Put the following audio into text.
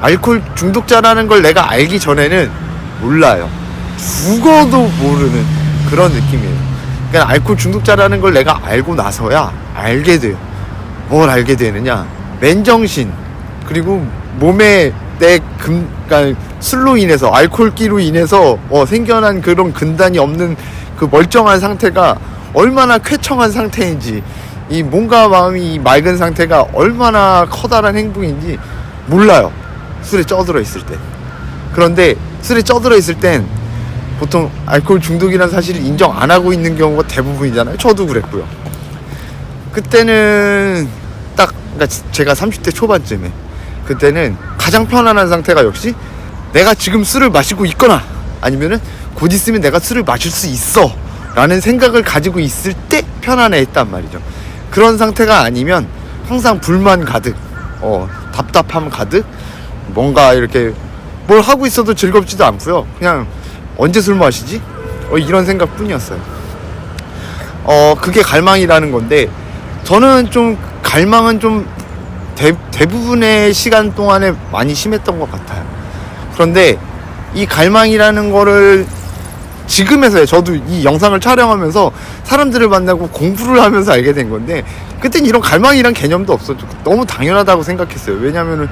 알코올 중독자라는 걸 내가 알기 전에는 몰라요. 죽어도 모르는 그런 느낌이에요. 그러니까 알코올 중독자라는 걸 내가 알고 나서야 알게 돼요. 뭘 알게 되느냐? 맨정신 그리고 몸에 내 금 그러니까 술로 인해서 알코올기로 인해서 어, 생겨난 그런 근단이 없는 그 멀쩡한 상태가 얼마나 쾌청한 상태인지 이 몸과 마음이 이 맑은 상태가 얼마나 커다란 행복인지 몰라요. 술에 쪄들어 있을 때. 그런데 술에 쪄들어 있을 땐 보통 알코올 중독이라는 사실을 인정 안 하고 있는 경우가 대부분이잖아요. 저도 그랬고요. 그때는 딱 그러니까 제가 30대 초반쯤에 그때는 가장 편안한 상태가 역시 내가 지금 술을 마시고 있거나 아니면은 곧 있으면 내가 술을 마실 수 있어 라는 생각을 가지고 있을 때 편안해 했단 말이죠 그런 상태가 아니면 항상 불만 가득 어 답답함 가득 뭔가 이렇게 뭘 하고 있어도 즐겁지도 않고요 그냥 언제 술 마시지 어 이런 생각 뿐이었어요 어 그게 갈망이라는 건데 저는 좀 갈망은 좀 대, 대부분의 시간 동안에 많이 심했던 것 같아요. 그런데 이 갈망이라는 거를 지금에서야 저도 이 영상을 촬영하면서 사람들을 만나고 공부를 하면서 알게 된 건데 그땐 이런 갈망이란 개념도 없었죠. 너무 당연하다고 생각했어요. 왜냐면은